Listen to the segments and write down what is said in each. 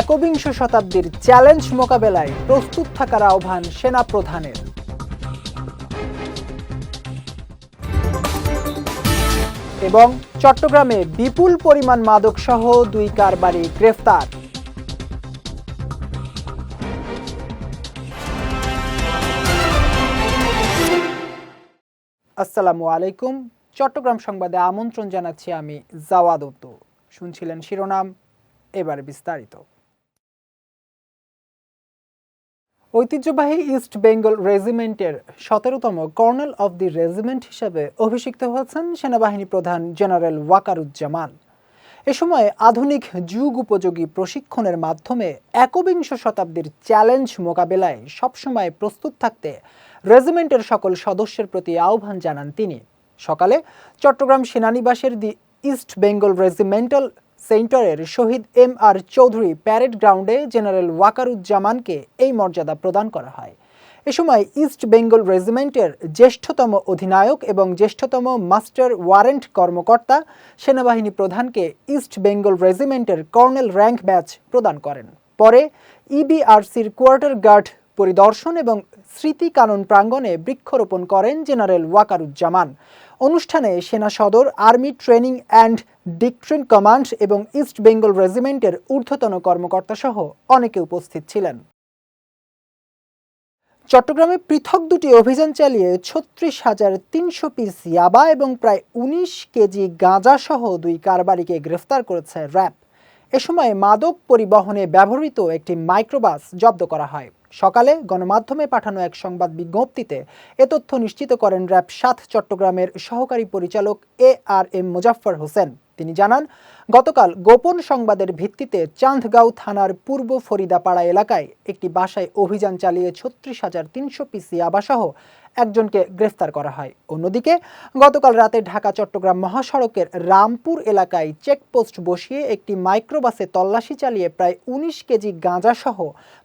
একবিংশ শতাব্দীর চ্যালেঞ্জ মোকাবেলায় প্রস্তুত থাকার আহ্বান সেনা প্রধানের এবং চট্টগ্রামে বিপুল পরিমাণ মাদকসহ দুই কারবারি গ্রেফতার। আসসালামু আলাইকুম। চট্টগ্রাম সংবাদে আমন্ত্রণ জানাচ্ছি আমি জাওয়াদ শুনছিলেন শিরোনাম, এবার বিস্তারিত। ঐতিহ্যবাহী ইস্ট বেঙ্গল রেজিমেন্টের সতেরোতম কর্নেল অব দি রেজিমেন্ট হিসেবে অভিষিক্ত হয়েছেন সেনাবাহিনী প্রধান জেনারেল ওয়াকারুজ্জামান। এ সময় আধুনিক যুগ উপযোগী প্রশিক্ষণের মাধ্যমে একবিংশ শতাব্দীর চ্যালেঞ্জ মোকাবেলায় সবসময় প্রস্তুত থাকতে রেজিমেন্টের সকল সদস্যের প্রতি আহ্বান জানান তিনি। সকালে চট্টগ্রাম সেনানিবাসের দি ইস্ট বেঙ্গল রেজিমেন্টাল সেন্টারের Shaheed M R Chowdhury parade গ্রাউন্ডে জেনারেল ওয়াকারুজ্জামানকে এই মর্যাদা প্রদান করা হয়। এ সময় ইস্ট বেঙ্গল রেজিমেন্টের জ্যেষ্ঠতম অধিনায়ক এবং জ্যেষ্ঠতম মাস্টার ওয়ারেন্ট কর্মকর্তা সেনাবাহিনী প্রধানকে ইস্ট বেঙ্গল রেজিমেন্টের কর্নেল র্যাঙ্ক ব্যাচ প্রদান করেন। পরে ইবিআরসির কোয়ার্টার গার্ড পরিদর্শন এবং স্মৃতি কানন প্রাঙ্গণে বৃক্ষরোপণ করেন জেনারেল ওয়াকারুজ্জামান। অনুষ্ঠানে সেনা সদর, army training and doctrine command এবং ইস্ট বেঙ্গল রেজিমেন্টের ঊর্ধ্বতন কর্মকর্তা সহ অনেকে উপস্থিত ছিলেন। চট্টগ্রামে পৃথক দুটি অভিযান চালিয়ে ছত্রিশ হাজার তিনশো পিস ইয়াবা এবং প্রায় উনিশ কেজি গাঁজা সহ দুই কারবারিকে গ্রেফতার করেছে র্যাব। এ সময় মাদক পরিবহনে ব্যবহৃত একটি মাইক্রোবাস জব্দ করা হয়। সকালে গণমাধ্যমে পাঠানো এক সংবাদ বিজ্ঞপ্তিতে এ তথ্য নিশ্চিত করেন র্যাব সাত চট্টগ্রামের সহকারী পরিচালক A R M Muzaffar Hossain. তিনি জানান, গতকাল গোপন সংবাদের ভিত্তিতে চাঁদগাঁও থানার পূর্ব ফরিদাপাড়া এলাকায় একটি বাসায় অভিযান চালিয়ে ছত্রিশ হাজার তিনশো পিসি আবাসহ একজনকে গ্রেফতার করা হয়। অন্যদিকে, গতকাল রাতে ঢাকা, চট্টগ্রাম মহাসড়কের রামপুর এলাকায় চেকপোস্ট বসিয়ে একটি মাইক্রোবাসে তল্লাশি চালিয়ে প্রায় উনিশ কেজি গাঁজাসহ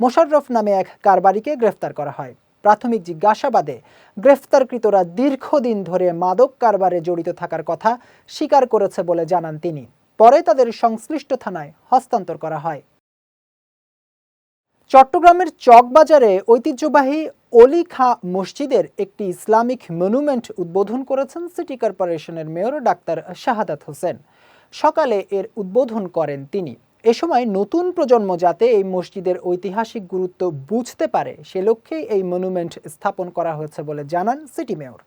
মোশাররফ নামে এক কারবারিকে গ্রেফতার করা হয়। প্রাথমিক জিজ্ঞাসাবাদে গ্রেফতারকৃতরা দীর্ঘদিন ধরে মাদক কারবারে জড়িত থাকার কথা স্বীকার করেছে বলে জানান তিনি। পরে তাদের সংশ্লিষ্ট থানায় হস্তান্তর করা হয়। চট্টগ্রামের চকবাজারে ঐতিহ্যবাহী অলি খাঁ মসজিদের একটি ইসলামিক মনুমেন্ট উদ্বোধন করেছেন সিটি কর্পোরেশনের মেয়র ডাক্তার শাহাদাত হোসেন। সকালে এর উদ্বোধন করেন তিনি। এ সময় নতুন প্রজন্ম যাতে এই মসজিদের ঐতিহাসিক গুরুত্ব বুঝতে পারে, সে লক্ষ্যেই এই মনুমেন্ট স্থাপন করা হয়েছে বলে জানান সিটি মেয়র।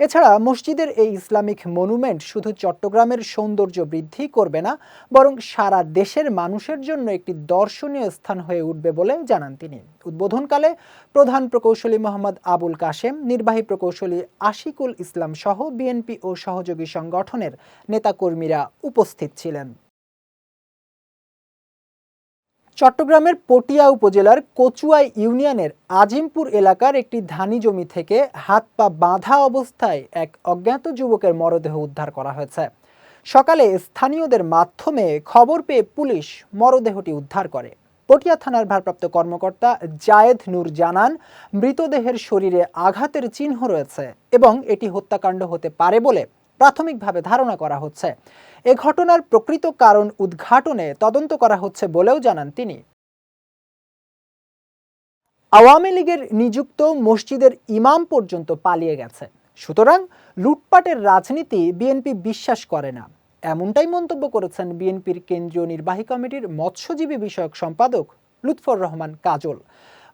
এছাড়া মসজিদের এই ইসলামিক মনুমেন্ট শুধু চট্টগ্রামের সৌন্দর্য বৃদ্ধি করবে না, বরং সারা দেশের মানুষের জন্য একটি দর্শনীয় স্থান হয়ে উঠবে বলে জানান তিনি। উদ্বোধনকালে প্রধান প্রকৌশলী মোহাম্মদ আবুল কাশেম, নির্বাহী প্রকৌশলী আশিকুল ইসলাম সহ বিএনপি ও সহযোগী সংগঠনের নেতাকর্মীরা উপস্থিত ছিলেন। চট্টগ্রামের পটিয়া উপজেলার কচুয়াই ইউনিয়নের আজিমপুর এলাকার একটি ধানি জমি থেকে হাত পা বাঁধা অবস্থায় এক অজ্ঞাত যুবকের মরদেহ উদ্ধার করা হয়েছে। সকালে স্থানীয়দের মাধ্যমে খবর পেয়ে পুলিশ মরদেহটি উদ্ধার করে। পটিয়া থানার ভারপ্রাপ্ত কর্মকর্তা জায়েদ নূর জানান, মৃতদেহের শরীরে আঘাতের চিহ্ন রয়েছে এবং এটি হত্যাকাণ্ড হতে পারে বলে প্রাথমিকভাবে ধারণা করা হচ্ছে। এ ঘটনার প্রকৃত কারণ উদ্ঘাটনে তদন্ত করা হচ্ছে বলেও জানান তিনি। আওয়ামী লীগের নিযুক্ত মসজিদের ইমাম পর্যন্ত পালিয়ে গেছে। সুতরাং লুটপাটের রাজনীতি বিএনপি বিশ্বাস করে না। এমনটাই মন্তব্য করেছেন বিএনপির কেন্দ্রীয় নির্বাহী কমিটির মৎস্যজীবী বিষয়ক সম্পাদক লুৎফর রহমান কাজল।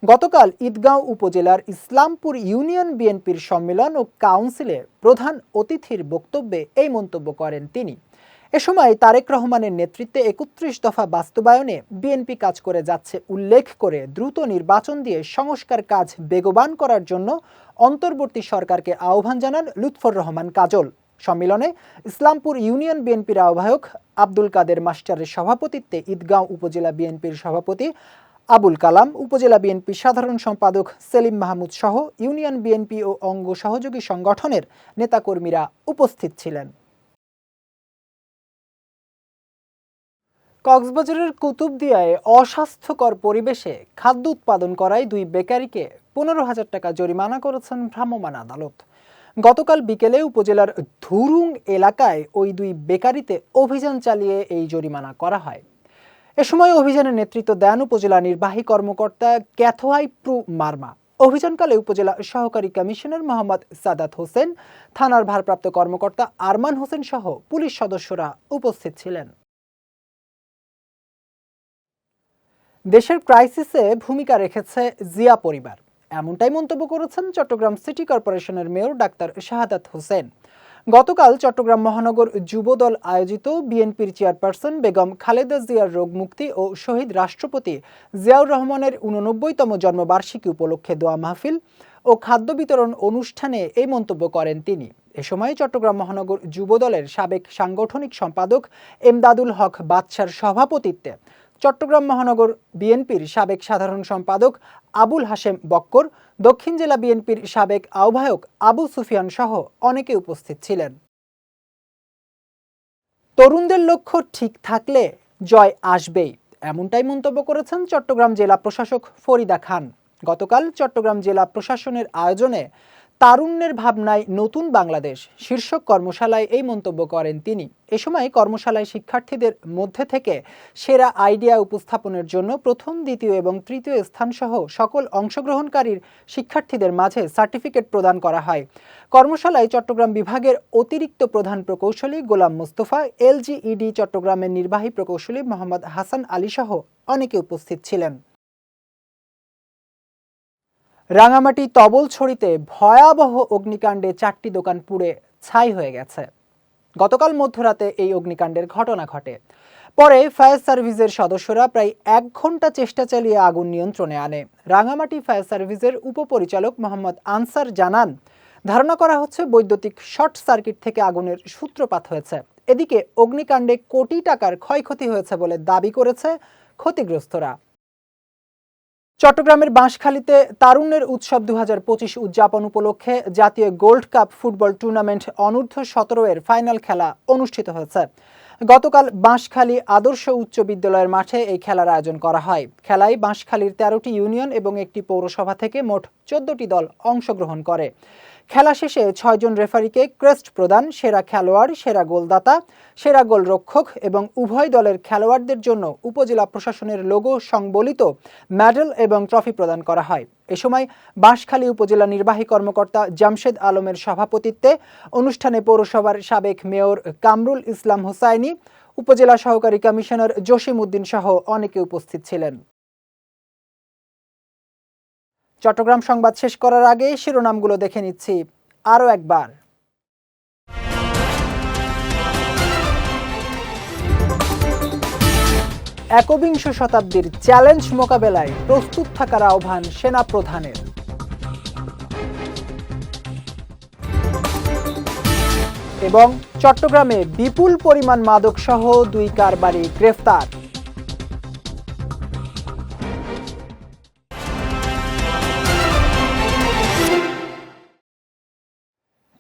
গতকাল ঈদগাঁও উপজেলার ইসলামপুর ইউনিয়ন বিএনপির সম্মেলন ও কাউন্সিলে প্রধান অতিথির বক্তব্যে এই মন্তব্য করেন তিনি। এ সময় তারেক রহমানের নেতৃত্বে একত্রিশ দফা বাস্তবায়নে বিএনপি কাজ করে যাচ্ছে উল্লেখ করে দ্রুত নির্বাচন দিয়ে সংস্কার কাজ বেগবান করার জন্য অন্তর্বর্তী সরকারকে আহ্বান জানান লুৎফর রহমান কাজল। সম্মেলনে ইসলামপুর ইউনিয়ন বিএনপির আহ্বায়ক আব্দুল কাদের মাস্টারের সভাপতিত্বে ঈদগাঁও উপজেলা বিএনপির সভাপতি আবুল কালাম, উপজেলা বিএনপি সাধারণ সম্পাদক সেলিম মাহমুদ সহ ইউনিয়ন বিএনপি ও অঙ্গ সহযোগী সংগঠনের নেতাকর্মীরা উপস্থিত ছিলেন। কক্সবাজারের কুতুবদিয়ায় অস্বাস্থ্যকর পরিবেশে খাদ্য উৎপাদন করায় দুই বেকারিকে পনেরো হাজার টাকা জরিমানা করেছেন ভ্রাম্যমাণ আদালত। গতকাল বিকেলে উপজেলার ধুরুং এলাকায় ওই দুই বেকারিতে অভিযান চালিয়ে এই জরিমানা করা হয়। এ সময় অভিযানের নেতৃত্ব দেন উপজেলা নির্বাহী কর্মকর্তা ক্যাথোয়াই প্রু মার্মা। অভিযানকালে উপজেলা সহকারী কমিশনার মোহাম্মদ সাদাত হোসেন, থানার ভারপ্রাপ্ত কর্মকর্তা আরমান হোসেন সহ পুলিশ সদস্যরা উপস্থিত ছিলেন। দেশের ক্রাইসিসে ভূমিকা রেখেছে জিয়া পরিবার। এমনটাই মন্তব্য করেছেন চট্টগ্রাম সিটি কর্পোরেশনের মেয়র ডাক্তার শাহাদাত হোসেন। গতকাল চট্টগ্রাম মহানগর যুবদল আয়োজিত বিএনপির চেয়ারপারসন বেগম খালেদা জিয়ার রোগ মুক্তি ও শহীদ রাষ্ট্রপতি জিয়াউর রহমানের উননব্বইতম জন্মবার্ষিকী উপলক্ষে দোয়া মাহফিল ও খাদ্য বিতরণ অনুষ্ঠানে এই মন্তব্য করেন তিনি। এ সময় চট্টগ্রাম মহানগর যুবদলের সাবেক সাংগঠনিক সম্পাদক এমদাদুল হক বাদশার সভাপতিত্বে চট্টগ্রাম মহানগর বিএনপির সাবেক সাধারণ সম্পাদক আবুল হাশেম বক্কর, দক্ষিণ জেলা বিএনপির সাবেক আহ্বায়ক আবু সুফিয়ান সহ অনেকে উপস্থিত ছিলেন। তরুণদের লক্ষ্য ঠিক থাকলে জয় আসবেই, এমনটাই মন্তব্য করেছেন চট্টগ্রাম জেলা প্রশাসক ফরিদা খান। গতকাল চট্টগ্রাম জেলা প্রশাসনের আয়োজনে তারুণ্যের ভাবনায় নতুন বাংলাদেশ। শীর্ষক কর্মশালায় এই মন্তব্য করেন তিনি। এ সময় কর্মশালায় শিক্ষার্থীদের মধ্যে থেকে সেরা আইডিয়া উপস্থাপনের জন্য প্রথম, দ্বিতীয় এবং তৃতীয় স্থানসহ সকল অংশগ্রহণকারীর শিক্ষার্থীদের মাঝে সার্টিফিকেট প্রদান করা হয়। কর্মশালায় চট্টগ্রাম বিভাগের অতিরিক্ত প্রধান প্রকৌশলী গোলাম মুস্তফা, এলজিইডি চট্টগ্রামের নির্বাহী প্রকৌশলী মোহাম্মদ হাসান আলী সহ অনেকে উপস্থিত ছিলেন। রাঙামাটি তবলছড়িতে ভয়াবহ অগ্নিকাণ্ডে চারটি দোকান পুড়ে ছাই হয়ে গেছে। গতকাল মধ্যরাতে এই অগ্নিকাণ্ডের ঘটনা ঘটে। পরে ফায়ার সার্ভিসের সদস্যরা প্রায় এক ঘণ্টা চেষ্টা চালিয়ে আগুন নিয়ন্ত্রণে আনে। রাঙামাটি ফায়ার সার্ভিসের উপপরিচালক মোহাম্মদ আনসার জানান, ধারণা করা হচ্ছে বৈদ্যুতিক শর্ট সার্কিট থেকে আগুনের সূত্রপাত হয়েছে। এদিকে অগ্নিকাণ্ডে কোটি টাকার ক্ষয়ক্ষতি হয়েছে বলে দাবি করেছে ক্ষতিগ্রস্তরা। চট্টগ্রামের বাঁশখালীতে তারুণ্যের উৎসব দু হাজার পঁচিশ উদযাপন উপলক্ষে জাতীয় গোল্ড কাপ ফুটবল টুর্নামেন্ট অনূর্ধ্ব সতেরো এর ফাইনাল খেলা অনুষ্ঠিত হয়েছে। গতকাল বাঁশখালী আদর্শ উচ্চ বিদ্যালয়ের মাঠে এই খেলার আয়োজন করা হয়। খেলায় বাঁশখালীর তেরোটি ইউনিয়ন এবং একটি পৌরসভা থেকে মোট চোদ্দটি দল অংশগ্রহণ করে। খেলা শেষে ছয়জন রেফারিকে ক্রেস্ট প্রদান, সেরা খেলোয়াড়, সেরা গোলদাতা, সেরা গোলরক্ষক এবং উভয় দলের খেলোয়াড়দের জন্য উপজেলা প্রশাসনের লোগো সংবলিত মেডেল এবং ট্রফি প্রদান করা হয়। এ সময় বাঁশখালী উপজেলা নির্বাহী কর্মকর্তা জামশেদ আলমের সভাপতিত্বে অনুষ্ঠানে পৌরসভার সাবেক মেয়র কামরুল ইসলাম হোসাইনি, উপজেলা সহকারী কমিশনার জসিম উদ্দিন সহ অনেকে উপস্থিত ছিলেন। চট্টগ্রাম সংবাদ শেষ করার আগে শিরোনামগুলো দেখে নিচ্ছি। আরও একবার। একবিংশ শতাব্দীর চ্যালেঞ্জ মোকাবেলায় প্রস্তুত থাকার আহ্বান সেনা প্রধানের এবং চট্টগ্রামে বিপুল পরিমাণ মাদক সহ দুই কারবারি গ্রেফতার।